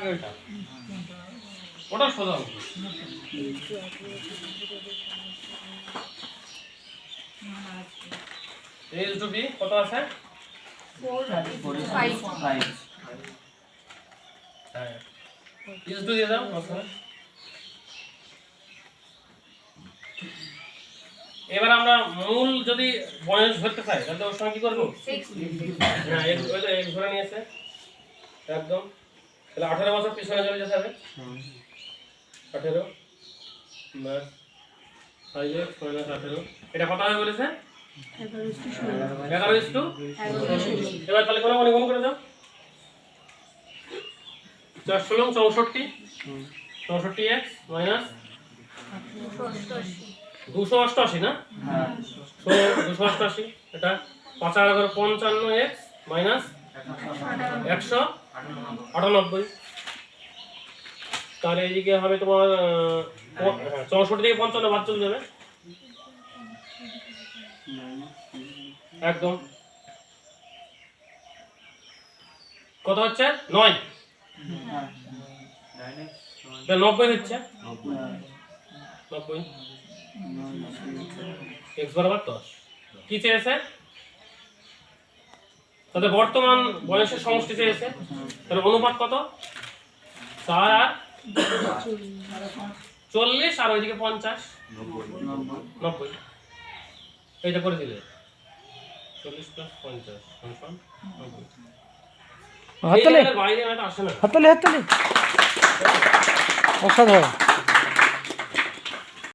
আগে ওইটা ওটা সোজা অঙ্ক এস টু বি কত আছে? টু দিয়ে দাও এবার আমরা মূল যদি বয়স ধরতে চাই তাহলে ওর সঙ্গে কি করব? হ্যাঁ ধরে নিয়েছে। একদম। তাহলে আঠারো বছর পিছনে চলে যেতে হবে আঠেরো। আঠেরো। এটা কত হবে বলেছে? এগারো ইস টু? এবার তাহলে কোনো করে দাও। চার ষোলো চৌষট্টি। চৌষট্টি এক্স মাইনাস দুশো অষ্টআশি না? দুশো অষ্টআশি। এটা পাঁচ পঞ্চান্ন এক্স মাইনাস একশো। আটানব্বই। তাহলে এইদিকে হবে তোমার হ্যাঁ, চৌষট্টি থেকে পঞ্চান্ন বাদ চলে যাবে। একদম। কত হচ্ছে? নয়। নব্বই হচ্ছে। নব্বই। এক্স বরাবর দশ। কি চেয়েছে? তাদের বর্তমান বয়সের সমষ্টি চেয়েছে। তাহলে অনুপাত কত? চার আর চল্লিশ আর ওইদিকে পঞ্চাশ। নব্বই। এইটা করে দিলে। চল্লিশ প্লাস পঞ্চাশ নব্বই। হাততালি? আসে না। হাততালি হাততালি। অসাধারণ।